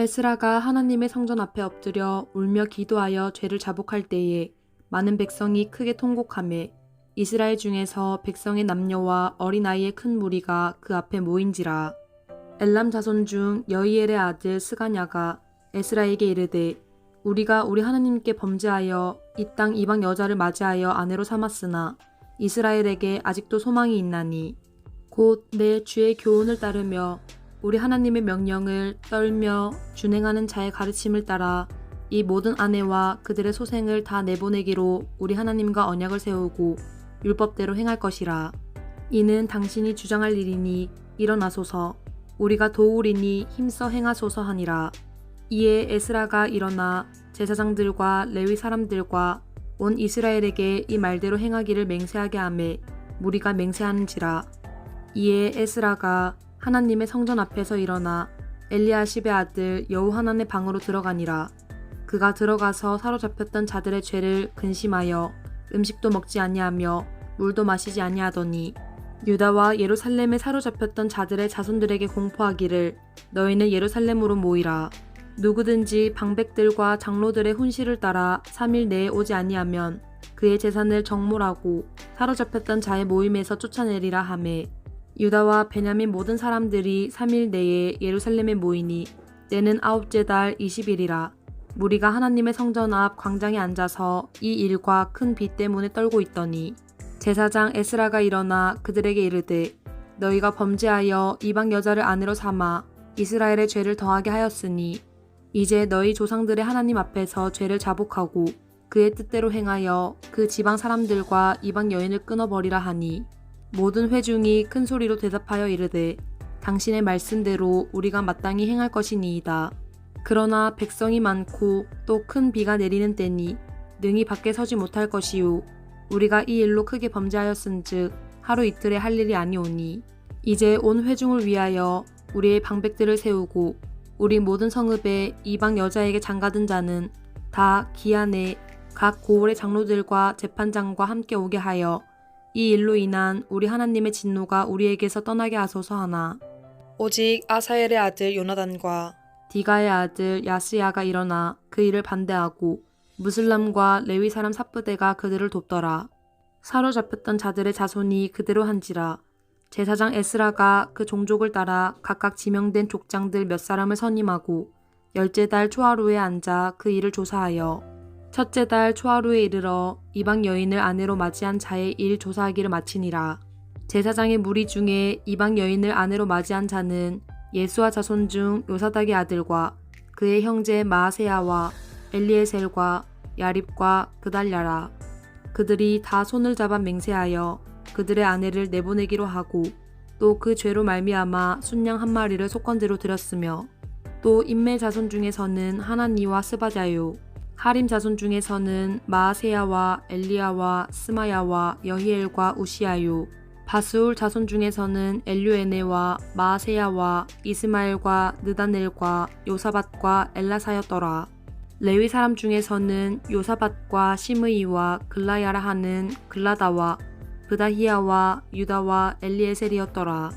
에스라가 하나님의 성전 앞에 엎드려 울며 기도하여 죄를 자복할 때에 많은 백성이 크게 통곡하매 이스라엘 중에서 백성의 남녀와 어린아이의 큰 무리가 그 앞에 모인지라. 엘람 자손 중 여이엘의 아들 스가냐가 에스라에게 이르되 우리가 우리 하나님께 범죄하여 이 땅 이방 여자를 맞이하여 아내로 삼았으나 이스라엘에게 아직도 소망이 있나니 곧 내 주의 교훈을 따르며 우리 하나님의 명령을 떨며 준행하는 자의 가르침을 따라 이 모든 아내와 그들의 소생을 다 내보내기로 우리 하나님과 언약을 세우고 율법대로 행할 것이라. 이는 당신이 주장할 일이니 일어나소서 우리가 도우리니 힘써 행하소서 하니라. 이에 에스라가 일어나 제사장들과 레위 사람들과 온 이스라엘에게 이 말대로 행하기를 맹세하게 하매 무리가 맹세하는지라. 이에 에스라가 하나님의 성전 앞에서 일어나 엘리아십의 아들 여호하난의 방으로 들어가니라. 그가 들어가서 사로잡혔던 자들의 죄를 근심하여 음식도 먹지 아니하며 물도 마시지 아니하더니 유다와 예루살렘에 사로잡혔던 자들의 자손들에게 공포하기를 너희는 예루살렘으로 모이라. 누구든지 방백들과 장로들의 훈시를 따라 3일 내에 오지 아니하면 그의 재산을 정몰하고 사로잡혔던 자의 모임에서 쫓아내리라 하매 유다와 베냐민 모든 사람들이 3일 내에 예루살렘에 모이니 때는 아홉째 달 20일이라. 무리가 하나님의 성전 앞 광장에 앉아서 이 일과 큰 비 때문에 떨고 있더니 제사장 에스라가 일어나 그들에게 이르되 너희가 범죄하여 이방 여자를 아내로 삼아 이스라엘의 죄를 더하게 하였으니 이제 너희 조상들의 하나님 앞에서 죄를 자복하고 그의 뜻대로 행하여 그 지방 사람들과 이방 여인을 끊어버리라 하니 모든 회중이 큰 소리로 대답하여 이르되 당신의 말씀대로 우리가 마땅히 행할 것이니이다. 그러나 백성이 많고 또 큰 비가 내리는 때니 능히 밖에 서지 못할 것이요 우리가 이 일로 크게 범죄하였은즉 하루 이틀에 할 일이 아니오니 이제 온 회중을 위하여 우리의 방백들을 세우고 우리 모든 성읍에 이방 여자에게 장가든 자는 다 기한에 각 고을의 장로들과 재판장과 함께 오게 하여 이 일로 인한 우리 하나님의 진노가 우리에게서 떠나게 하소서 하나. 오직 아사엘의 아들 요나단과 디가의 아들 야스야가 일어나 그 일을 반대하고 무슬람과 레위 사람 사프대가 그들을 돕더라. 사로잡혔던 자들의 자손이 그대로 한지라. 제사장 에스라가 그 종족을 따라 각각 지명된 족장들 몇 사람을 선임하고 열째 달 초하루에 앉아 그 일을 조사하여 첫째 달 초하루에 이르러 이방 여인을 아내로 맞이한 자의 일 조사하기를 마치니라. 제사장의 무리 중에 이방 여인을 아내로 맞이한 자는 예수와 자손 중 요사닥의 아들과 그의 형제 마아세야와 엘리에셀과 야립과 그달랴라. 그들이 다 손을 잡아 맹세하여 그들의 아내를 내보내기로 하고 또 그 죄로 말미암아 순양 한 마리를 속건제로 드렸으며 또 인멜 자손 중에서는 하나니와 스바자요 하림 자손 중에서는 마아세야와 엘리야와 스마야와 여히엘과 우시아요 바스울 자손 중에서는 엘류에네와 마아세야와 이스마엘과 느다넬과 요사밭과 엘라사였더라. 레위 사람 중에서는 요사밭과 시므이와 글라야라 하는 글라다와 브다히야와 유다와 엘리에셀이었더라.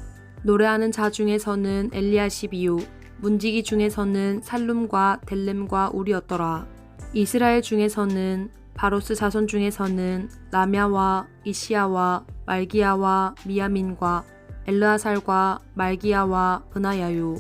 노래하는 자 중에서는 엘리아십이요 문지기 중에서는 살룸과 델렘과 우리였더라. 이스라엘 중에서는 바로스 자손 중에서는 라мя와 이시야와 말기야와 미야민과 엘르아살과 말기야와 브나야요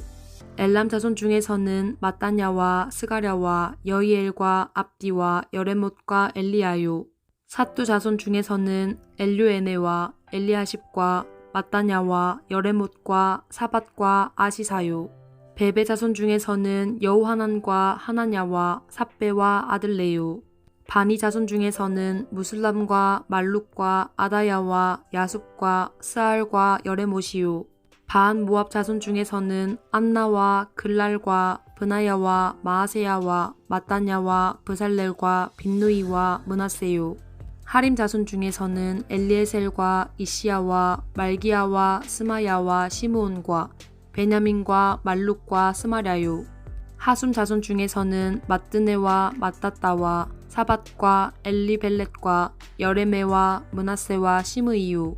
엘람 자손 중에서는 마따냐와 스가랴와 여이엘과 압디와 여레못과 엘리야요 사뚜 자손 중에서는 엘류에네와 엘리아십과 마따냐와 여레못과 사밧과 아시사요 베베 자손 중에서는 여호하난과 하나냐와 삽베와 아들레요 바니 자손 중에서는 무슬람과 말룩과 아다야와 야숲과 스알과 여레못이요 반 모압 자손 중에서는 안나와 글랄과 브나야와 마아세야와 마따냐와 브살렐과 빈누이와 문하세요 하림 자손 중에서는 엘리에셀과 이시야와 말기야와 스마야와 시므온과 베냐민과 말룩과 스마랴요 하숨 자손 중에서는 마뜨네와 마따따와 사밧과 엘리벨렛과 여레메와 문하세와 시므이요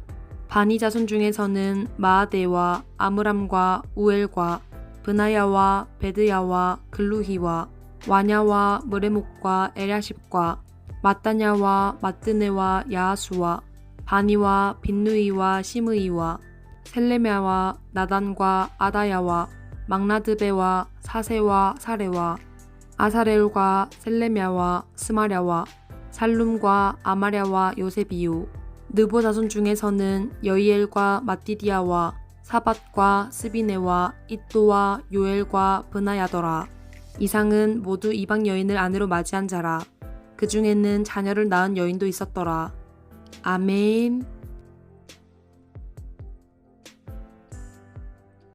바니 자손 중에서는 마아데와 아므람과 우엘과 브나야와 베드야와 글루히와 와냐와 무레목과 에랴십과 마따냐와 마뜨네와 야하수와 바니와 빈누이와 시므이와 셀레메와 나단과 아다야와 막나드베와 사세와 사레와 아사레울과 셀레메와 스마랴와 살룸과 아마랴와 요세비유 느보 자손 중에서는 여이엘과 마띠디아와 사밧과 스비네와 이또와 요엘과 브나야더라. 이상은 모두 이방 여인을 아내로 맞이한 자라. 그 중에는 자녀를 낳은 여인도 있었더라. 아멘